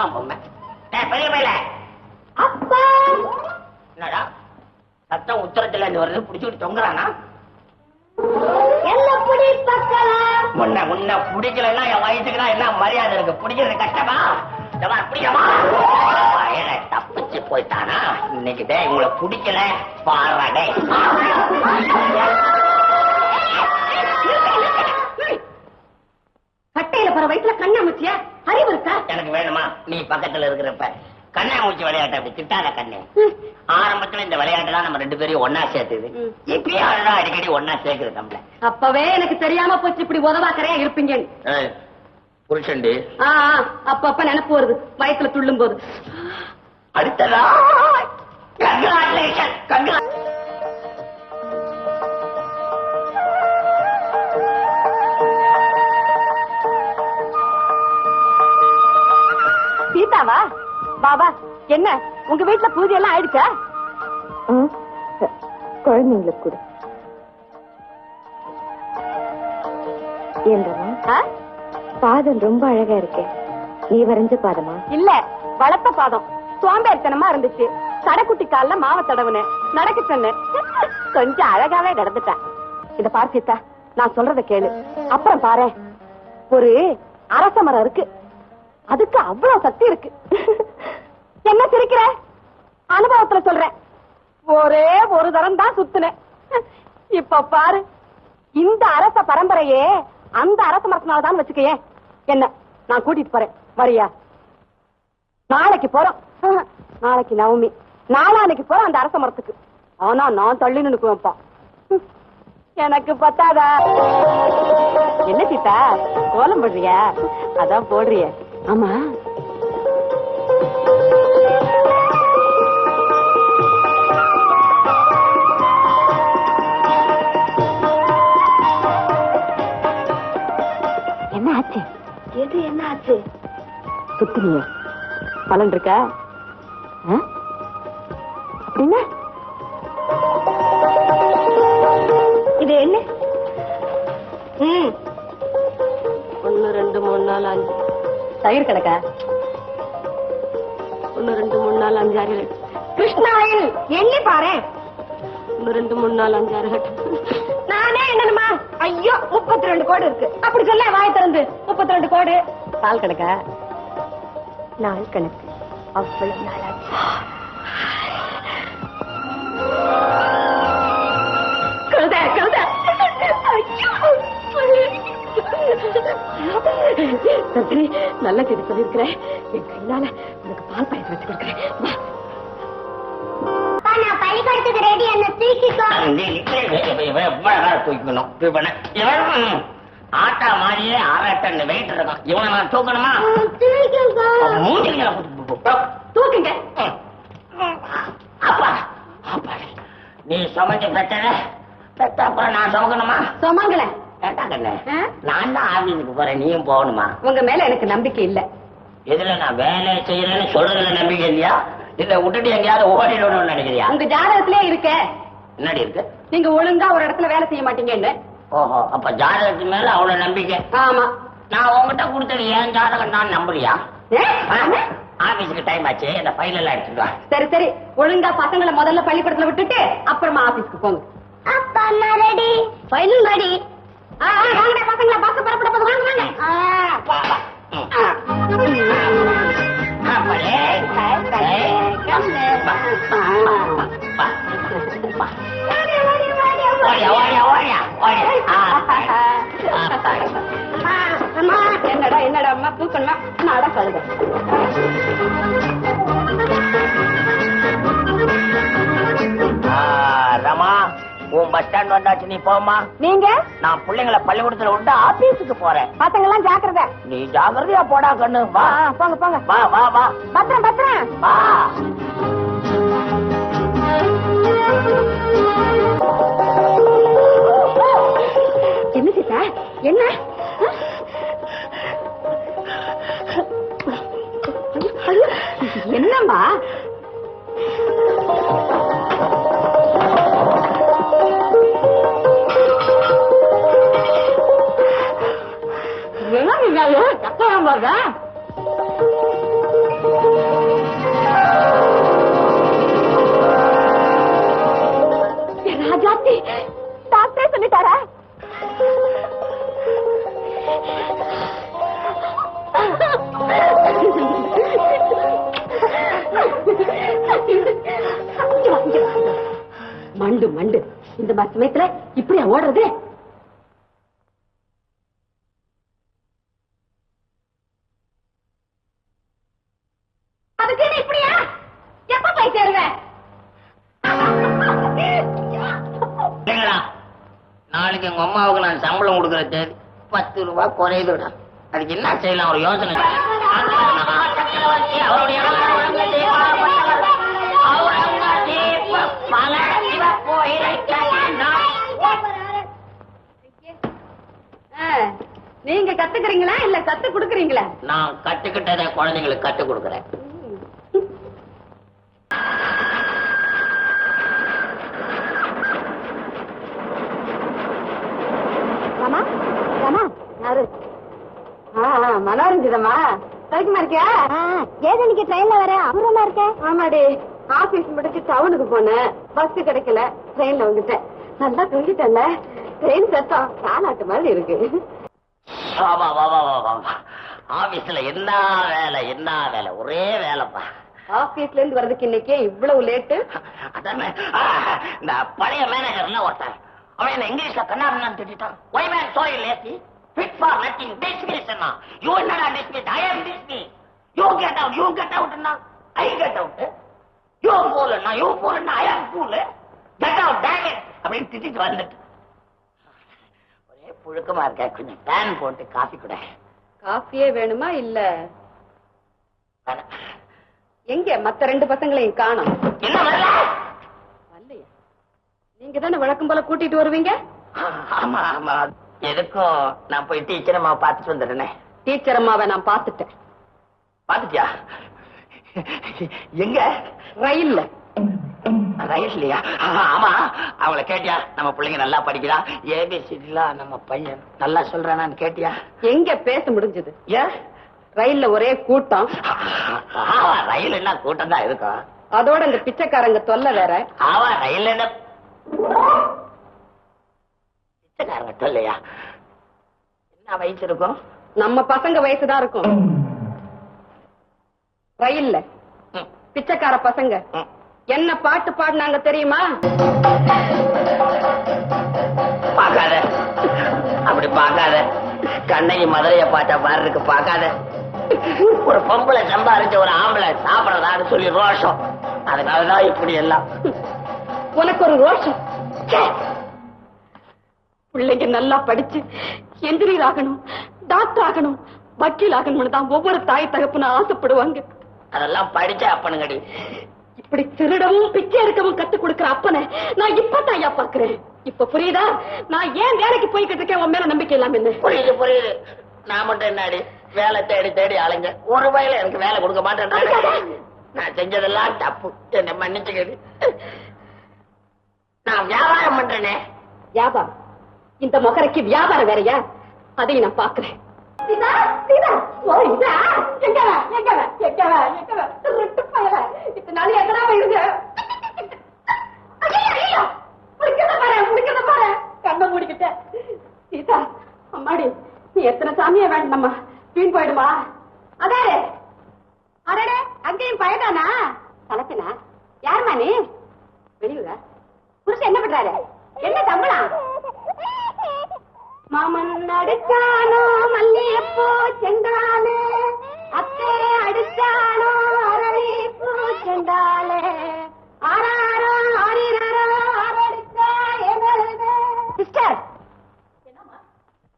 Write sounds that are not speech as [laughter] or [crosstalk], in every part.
அப்பம் பொம்மை. பெரிய பையில. அப்பம் என்னடா? சத்தம் உத்தரத்துல இருந்து வருது புடிச்சுட்டு தொங்குறானா? முன்ன முன்ன பிடிக்கலன்னா என் வயசுக்குனா என்ன மரியாதை இருக்கு? பிடிக்கிறது கஷ்டமா? பிடிக்கமா தப்பிச்சு போயிட்டானா? இன்னைக்கு டே உங்களை புடிக்கல. பாடுறாடே கட்டையில போற வயசுல கண்ணாமச்சியா அறிவு இருக்கா எனக்கு வேணுமா? நீ பக்கத்துல இருக்கிறப்ப கண்ணாமூச்சி விளையாட்டு அப்படி திட்டாத கண்ணு. ஆரம்பத்துல இந்த விளையாட்டு தான் நம்ம ரெண்டு பேரையும் ஒன்னா சேர்த்துது. ம். இப்பயும் அதுதான் அடிக்கடி ஒன்னா சேர்க்குது நம்மள. அப்பவே எனக்கு தெரியாம போச்சு இப்படி உதவாக்கறையா புருஷன்டி. ஆ, ஆ, அப்பப்ப நினைப்பு வருது வயசுல துள்ளும் போது. அடுத்ததா? கங்க்ராச்சுலேஷன் கங்க்ரா சீதாவா? பாபா என்ன உங்க வீட்டுல பூஜை எல்லாம் ஆயிடுச்சா? குழந்தைங்களுக்கு கூட? பாதம் ரொம்ப அழகா இருக்கே. நீ வரைஞ்ச பாதமா? இல்ல வளர்த்த பாதம். சோம்பேறித்தனமா இருந்துச்சு. கடைக்குட்டி கால்ல மாவை தடவுனேன். நடக்க சொன்னேன். கொஞ்சம் அழகாவே நடந்துட்டேன். இத பார் சீதா நான் சொல்றத கேளு. அப்புறம் பாரு ஒரு அரச மரம் இருக்கு. அதுக்கு அவ்வளவு சக்தி இருக்கு. என்ன சிரிக்கிற? அனுபவத்துல சொல்றேன் ஒரே ஒரு தரம் தான் சுத்துனேன் இப்ப பாரு இந்த அரச பரம்பரையே அந்த அரச மரத்தினாலதான் வச்சுக்கயே. என்ன நான் கூட்டிட்டு போறேன். வரியா? நாளைக்கு போறோம். நாளைக்கு நவமி. நாளானைக்கு போறோம் அந்த அரச மரத்துக்கு. ஆனா நான் தள்ளி நினைக்குவேன்ப்பா எனக்கு பத்தாதா? என்ன சீதா கோலம் போடுறியா? அதான் போடுறிய. ஆமா. என்ன ஆச்சு? எது என்ன ஆச்சு? சுத்தினிய. பலன் இருக்கா? அப்படின்னா? இது என்ன? ம். ஒன்னு ரெண்டு மூணு நாலு அஞ்சு. தயிர் கிடக்கா ஒன்னு ரெண்டு மூணு நாலு அஞ்சு ஆறு ஏழு கிருஷ்ணாயில் எண்ணி பாரு. ஒன்னு ரெண்டு மூணு நாலு அஞ்சு ஆறு எட்டு நானே என்னமா ஐயோ முப்பத்தி ரெண்டு கோடு இருக்கு. அப்படி சொல்ல வாய் திறந்து. முப்பத்தி ரெண்டு கோடு. பால் கிடக்கா நாள் கணக்கு. அவ்வளவு நாளாச்சு. கழுத கழுத. சரி நல்ல செய்தி சொல்லியிருக்கிறேன் என் கையால உனக்கு பால் பாயசம் வச்சு கொடுக்குறேன். வா. பள்ளிக்கூடத்துக்கு ரெடி என்ன தூக்கிக்கோ ஆட்டா மாதிரியே அரை டன் வெயிட் இருக்கும் இவனை நான் தூக்கணுமா? குத்து. தூக்குங்க. அப்பா அப்பா நீ சமைச்ச பெத்த அப்புறம் நான் சமைக்கணுமா? சுமங்கல. ஏட்டா கண்ணு? நான் தான் ஆபீஸுக்கு போறேன் நீயும் போகணுமா? உங்க மேல எனக்கு நம்பிக்கை இல்ல. இதுல நான் வேலை செய்யறேன்னு சொல்றதுல நம்பிக்கை இல்லையா? இல்ல விட்டுட்டு எங்கேயாவது ஓடிடணும்னு நினைக்கிறியா? உங்க ஜாதகத்திலே இருக்க. என்னடி இருக்கு? நீங்க ஒழுங்கா ஒரு இடத்துல வேலை செய்ய மாட்டீங்கன்னு ஓஹோ அப்ப ஜாதகத்து மேல அவ்வளவு நம்பிக்கை? ஆமா. நான் உங்ககிட்ட கொடுத்தது ஏன் ஜாதகம் தான் நம்புறியா? ஏ? ஆபீஸுக்கு டைம் ஆச்சு இந்த ஃபைல் எல்லாம் எடுத்துட்டு சரி சரி. ஒழுங்கா பசங்களை முதல்ல பள்ளிக்கூடத்துல விட்டுட்டு அப்புறமா ஆபீஸ்க்கு போங்க. அப்பா நான் ரெடி ஃபைனல் ரெடி என்னடா என்னடா அம்மா தூக்கணுமா நாடா கழுத உன் பஸ் ஸ்டாண்ட் வந்தாச்சு நீ போமா நீங்க? நான் பிள்ளைங்களை பள்ளிக்கூடத்துல விட்டு ஆபீஸுக்கு போறேன். பசங்க எல்லாம் ஜாக்கிரதை. நீ ஜாக்கிரதையா போடா கண்ணு. வா. போங்க போங்க. வா வா வா. பத்திரம் பத்திரம். வா. என்ன சீதா? என்ன? சத்தம் பாருங்க டாக்டரே சொல்லிட்டாரா? மண்டு மண்டு. இந்த மாதிரி சமயத்துல இப்படியா ஓடுறது? எங்க அம்மாவுக்கு நான் சம்பளம் கொடுக்குற தேதி பத்து ரூபாய் குறையுதுடா. அதுக்கு என்ன செய்யலாம்? ஒரு யோசனை. அவருடைய நீங்க கத்துக்கிறீங்களா இல்ல கத்து குடுக்கறீங்களா? நான் கத்துக்கிட்டதை குழந்தைங்களுக்கு கத்துக் கொடுக்குறேன். இருக்கியா ஏதோ இன்னைக்கு ட்ரெயின்ல வர அபூர்வமா இருக்க. ஆமாடி. ஆபீஸ் முடிச்சு டவுனுக்கு போனேன். பஸ் கிடைக்கல. ட்ரெயின்ல வந்துட்டேன். நல்லா தூங்கிட்டேன்ல. ட்ரெயின் சத்தம் தாலாட்டு மாதிரி இருக்கு. வா வா வா வா வா வா ஆபீஸ்ல என்ன வேலை என்ன வேலை? ஒரே வேலைப்பா. ஆபீஸ்ல இருந்து வர்றதுக்கு இன்னைக்கு இவ்வளவு லேட்டு அதானே? இந்த பழைய மேனேஜர்ல ஒருத்தன். அவன் என்ன இங்கிலீஷ்ல கண்ணாடினான்னு திட்டான் why man sorry lazy fit for nothing dismiss என்ன யூ என்னடா dismiss I am dismiss you get out you get அவுட்னா I get out you போலன்னா யூ போலன்னா I am cool get out damn it அப்படின்னு திட்டிட்டு வந்துட்டு. ஒரே புழுக்கமா இருக்க கொஞ்சம் பேன் போட்டு காஃபி கூட. காஃபியே வேணுமா இல்ல? எங்க? மத்த ரெண்டு பசங்களையும் காணோம். என்ன வரல? வரலையா. நீங்க தானே வழக்கம் போல கூட்டிட்டு வருவீங்க? ஆமா ஆமா. எதுக்கும் நான் போய் டீச்சர் அம்மா பார்த்துட்டு வந்துடுறேனே. டீச்சர் அம்மாவை நான் பாத்துட்டேன் பாத்துட்டியா எங்க? ரயில்ல. ரயில்லையா? ஆமா அவங்கள கேட்டியா? நம்ம பிள்ளைங்க நல்லா படிக்கிறா. ஏபிசிடிலாம் நம்ம பையன் நல்லா சொல்றானான்னு கேட்டியா? எங்க பேச முடிஞ்சது? ஏன் ரயில்ல ஒரே கூட்டம். ரயில் என்ன கூட்டம் தான் இருக்கும்? அதோட இந்த பிச்சைக்காரங்க தொல்லை வேற. ஆமா ரயில் என்ன? சொல்லையா என்ன வயசு இருக்கும்? நம்ம பசங்க வயசுதான் இருக்கும். ரயில்ல. பிச்சைக்கார பசங்க. என்ன பாட்டு பாடினாங்க தெரியுமா? பார்க்காத. அப்படி பார்க்காத. கண்ணகி மதுரைய பார்த்தா பாரு இருக்கு பார்க்காத. ஒரு பொம்பளை சம்பாரிச்ச ஒரு ஆம்பளை சாப்பிடறான்னு சொல்லி ரோஷம். அதனாலதான் இப்படி எல்லாம். உனக்கு ஒரு ரோஷம்! பிள்ளைங்க நல்லா படிச்சு என்ஜினியர் ஆகணும் டாக்டர் ஆகணும் வக்கீல் ஆகணும்னு தான் ஒவ்வொரு தாய் தகப்பனும் ஆசைப்படுவாங்க. அதெல்லாம் படிச்ச அப்பனுங்கடி. இப்படி திருடவும் பிச்சை எடுக்கவும் கத்து கொடுக்கிற அப்பனை நான் இப்பதான் ஐயா பாக்குறேன் இப்ப புரியுதா? நான் ஏன் வேலைக்கு போய்கிட்டு இருக்கேன்? உன் மேல நம்பிக்கை இல்லாம என்ன? புரியுது புரியுது. நான் மட்டும் என்னடி வேலை தேடி தேடி அலைஞ்ச ஒரு வயல எனக்கு வேலை கொடுக்க மாட்டேன் நான் செஞ்சதெல்லாம் தப்பு. என்ன மன்னிச்சுக்கடி. நான் வியாபாரம் பண்றேனே. வியாபாரம்? இந்த முகரைக்கு வியாபாரம் வேறயா? அதையும் நான் பாக்குறேன் ஓ, இத்தனை நாள் சீதா, அம்மாடி, நீ எத்தனை சாமியா வேண்டாமா வீண் போயிடுமா? அதே அடடே அங்கேயும் பயதானா கலத்தினா யாருமா நீ? வெளியூரா? புருஷன் என்ன பண்றாரு? என்ன சம்பளம் மாமன் அடிச்சானோ மல்லிகைப்பூ செண்டாலே அத்தை அடிச்சானோ அரளிப்பூ செண்டாலே ஆறாரோ ஆறினாரோ ஆரடிச்சா எங்களுது சிஸ்டர்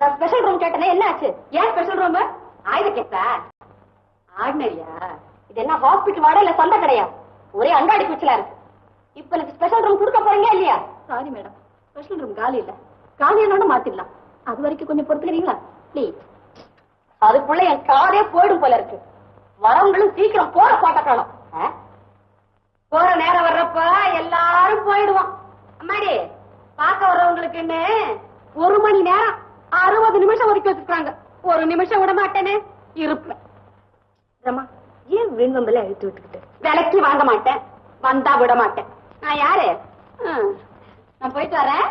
நான் ஸ்பெஷல் ரூம் கேட்டனே என்ன ஆச்சு ஏன் ஸ்பெஷல் ரூம் ஆயுத கேட்டா? ஆர்டினரியா இது என்ன ஹாஸ்பிட்டல் வாடா இல்ல சொந்த கடையா? ஒரே அங்காடி குச்சலா இருக்கு. இப்ப எனக்கு ஸ்பெஷல் ரூம் கொடுக்க போறீங்க இல்லையா? சாரி மேடம் ஸ்பெஷல் ரூம் காலி இல்ல. காலியானோட மாத்திடலாம். அது வரைக்கும் கொஞ்சம் பொறுத்துக்கிறீங்களா? ப்ளீஸ் அதுக்குள்ள என் காலே போயிடும் போல இருக்கு. வரவங்களும் சீக்கிரம் போற பாட்ட காணும். போற நேரம் வர்றப்ப எல்லாரும் போயிடுவோம். அம்மாடி வர்றவங்களுக்கு வர்றவங்களுக்குன்னு ஒரு மணி நேரம் அறுபது நிமிஷம் ஒதுக்கி வச்சிருக்காங்க ஒரு நிமிஷம் விட மாட்டேன்னு இருப்பேன். ரமா ஏன் விரும்பல அழுத்து விட்டுக்கிட்டு? விலைக்கு வாங்க மாட்டேன். வந்தா விட மாட்டேன். நான் யாரு? நான் போயிட்டு வரேன்.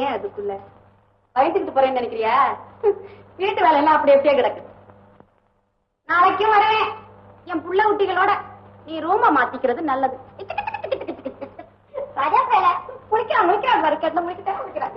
ஏன் அதுக்குள்ள? பயந்துக்கிட்டு போறேன்னு நினைக்கிறியா? வீட்டு வேலை எல்லாம் அப்படி எப்படியே கிடக்கு. நாளைக்கும் வருவேன் என் புள்ள குட்டிகளோட நீ ரூம மாத்திக்கிறது நல்லது. [laughs] ராஜா வேலை. குளிக்கிறான் குளிக்கிறான் பாரு கேட்டு முடிக்கிறான்